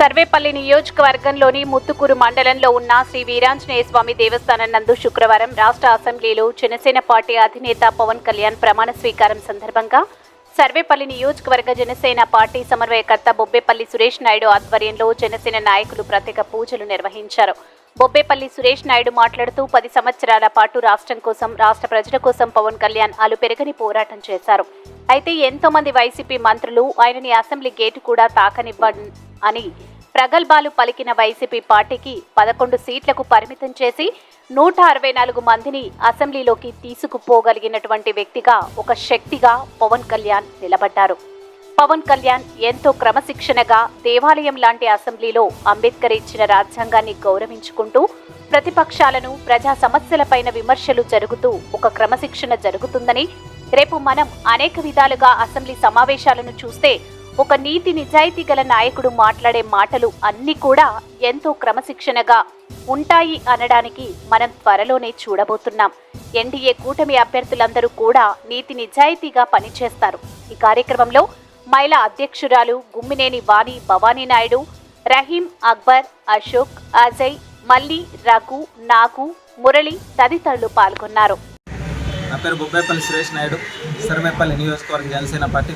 సర్వేపల్లి నియోజకవర్గంలోని ముత్తుకూరు మండలంలో ఉన్న శ్రీ వీరాంజనేయ స్వామి దేవస్థానం నందు శుక్రవారం రాష్ట్ర అసెంబ్లీలో జనసేన పార్టీ అధినేత పవన్ కళ్యాణ్ ప్రమాణ స్వీకారం సందర్భంగా సర్వేపల్లి నియోజకవర్గ జనసేన పార్టీ సమన్వయకర్త బొబ్బేపల్లి సురేష్ నాయుడు ఆధ్వర్యంలో జనసేన నాయకులు ప్రత్యేక పూజలు నిర్వహించారు. బొబ్బేపల్లి సురేష్ నాయుడు మాట్లాడుతూ పది సంవత్సరాల పాటు రాష్ట్రం కోసం రాష్ట్ర ప్రజల కోసం పవన్ కళ్యాణ్ అలు పెరగని పోరాటం చేశారు. అయితే ఎంతో మంది వైసీపీ మంత్రులు ఆయనని అసెంబ్లీ గేటు కూడా తాకనివ్వ అని ప్రగల్భాలు పలికిన వైసీపీ పార్టీకి పదకొండు సీట్లకు పరిమితం చేసి నూట అరవై నాలుగు మందిని అసెంబ్లీలోకి తీసుకుపోగలిగినటువంటి వ్యక్తిగా ఒక శక్తిగా పవన్ కళ్యాణ్ నిలబడ్డారు. పవన్ కళ్యాణ్ ఎంతో క్రమశిక్షణగా దేవాలయం లాంటి అసెంబ్లీలో అంబేద్కర్ ఇచ్చిన రాజ్యాంగాన్ని గౌరవించుకుంటూ ప్రతిపక్షాలను ప్రజా సమస్యలపైన విమర్శలు జరుగుతూ ఒక క్రమశిక్షణ జరుగుతుందని రేపు మనం అనేక విధాలుగా అసెంబ్లీ సమావేశాలను చూస్తే ఒక నీతి నిజాయితీ గల నాయకుడు మాట్లాడే మాటలు అన్నీ కూడా ఎంతో క్రమశిక్షణగా ఉంటాయి అనడానికి మనం త్వరలోనే చూడబోతున్నాం. ఎన్డీఏ కూటమి అభ్యర్థులందరూ కూడా నీతి నిజాయితీగా పనిచేస్తారు. ఈ కార్యక్రమంలో మహిళా అధ్యక్షురాలు గుమ్మినేని వాణి భవానీ నాయుడు రహీం అక్బర్ అశోక్ అజయ్ మల్లి రఘు నాగు మురళి తదితరులు పాల్గొన్నారు. నా పేరు బొబ్బేపల్లి సురేష్ నాయుడు సర్వేపల్లి నియోజకవర్గ జనసేన పార్టీ.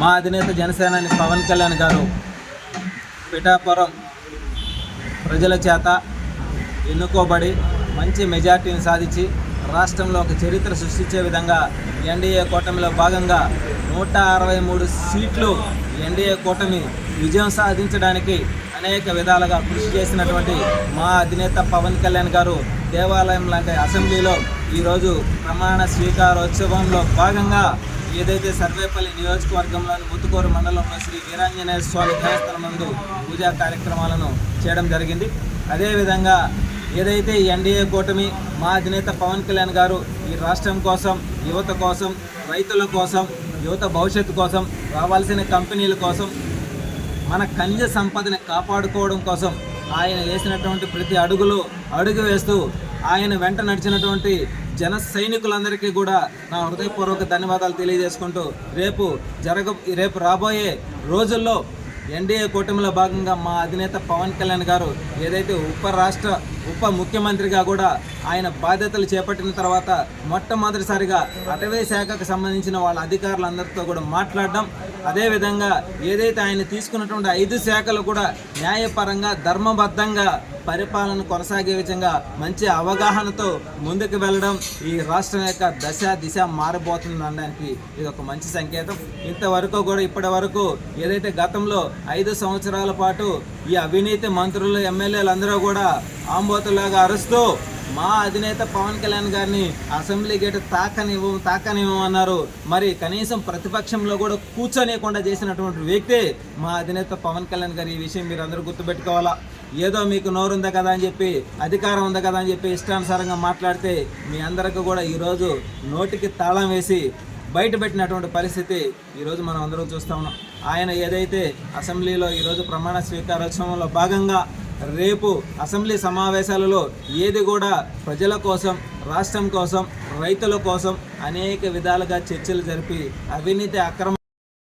మా అధినేత జనసేనాని పవన్ కళ్యాణ్ గారు పిఠాపురం ప్రజల చేత ఎన్నుకోబడి మంచి మెజార్టీని సాధించి రాష్ట్రంలో ఒక చరిత్ర సృష్టించే విధంగా ఎన్డీఏ కూటమిలో భాగంగా నూట అరవై మూడు సీట్లు ఎన్డీఏ కూటమి విజయం సాధించడానికి అనేక విధాలుగా కృషి చేసినటువంటి మా అధినేత పవన్ కళ్యాణ్ గారు దేవాలయం లాంటి అసెంబ్లీలో ఈరోజు ప్రమాణ స్వీకారోత్సవంలో భాగంగా ఏదైతే సర్వేపల్లి నియోజకవర్గంలోని ముత్తుకూరు మండలంలో శ్రీ వీరాంజనేయ స్వామి దేవస్థానం నందు పూజా కార్యక్రమాలను చేయడం జరిగింది. అదేవిధంగా ఏదైతే ఈ ఎన్డీఏ కూటమి మా అధినేత పవన్ కళ్యాణ్ గారు ఈ రాష్ట్రం కోసం యువత కోసం రైతుల కోసం యువత భవిష్యత్తు కోసం రావాల్సిన కంపెనీల కోసం మన ఖనిజ సంపదని కాపాడుకోవడం కోసం ఆయన వేసినటువంటి ప్రతి అడుగులో అడుగు వేస్తూ ఆయన వెంట నడిచినటువంటి జన సైనికులందరికీ కూడా నా హృదయపూర్వక ధన్యవాదాలు తెలియజేసుకుంటూ రేపు జరగ రేపు రాబోయే రోజుల్లో ఎన్డీఏ కూటమిలో భాగంగా మా అధినేత పవన్ కళ్యాణ్ గారు ఏదైతే ఉప రాష్ట్ర ఉప ముఖ్యమంత్రిగా కూడా ఆయన బాధ్యతలు చేపట్టిన తర్వాత మొట్టమొదటిసారిగా అటవీ శాఖకు సంబంధించిన వాళ్ళ అధికారులందరితో కూడా మాట్లాడడం. అదేవిధంగా ఏదైతే ఆయన తీసుకున్నటువంటి ఐదు శాఖలు కూడా న్యాయపరంగా ధర్మబద్ధంగా పరిపాలన కొనసాగే విధంగా మంచి అవగాహనతో ముందుకు వెళ్ళడం ఈ రాష్ట్రం యొక్క దశ దిశ మారబోతుంది అనడానికి ఇది ఒక మంచి సంకేతం. ఇంతవరకు కూడా ఇప్పటి వరకు ఏదైతే గతంలో ఐదు సంవత్సరాల పాటు ఈ అవినీతి మంత్రులు ఎమ్మెల్యేలు అందరూ కూడా ఆంబోతులాగా అరుస్తూ మా అధినేత పవన్ కళ్యాణ్ గారిని అసెంబ్లీ గేట్ తాకనివ్వం తాకనివ్వమన్నారు మరి కనీసం ప్రతిపక్షంలో కూడా కూర్చోనియకుండా చేసినటువంటి వ్యక్తి మా అధినేత పవన్ కళ్యాణ్ గారు. ఈ విషయం మీరు అందరూ గుర్తుపెట్టుకోవాలా? ఏదో మీకు నోరు ఉందా కదా అని చెప్పి అధికారం ఉందా కదా అని చెప్పి ఇష్టానుసారంగా మాట్లాడితే మీ అందరికీ కూడా ఈరోజు నోటికి తాళం వేసి బయటపెట్టినటువంటి పరిస్థితి ఈరోజు మనం అందరం చూస్తూ ఉన్నాం. ఆయన ఏదైతే అసెంబ్లీలో ఈరోజు ప్రమాణ స్వీకారోత్సవంలో భాగంగా రేపు అసెంబ్లీ సమావేశాలలో ఏది కూడా ప్రజల కోసం రాష్ట్రం కోసం రైతుల కోసం అనేక విధాలుగా చర్చలు జరిపి అవినీతి అక్రమ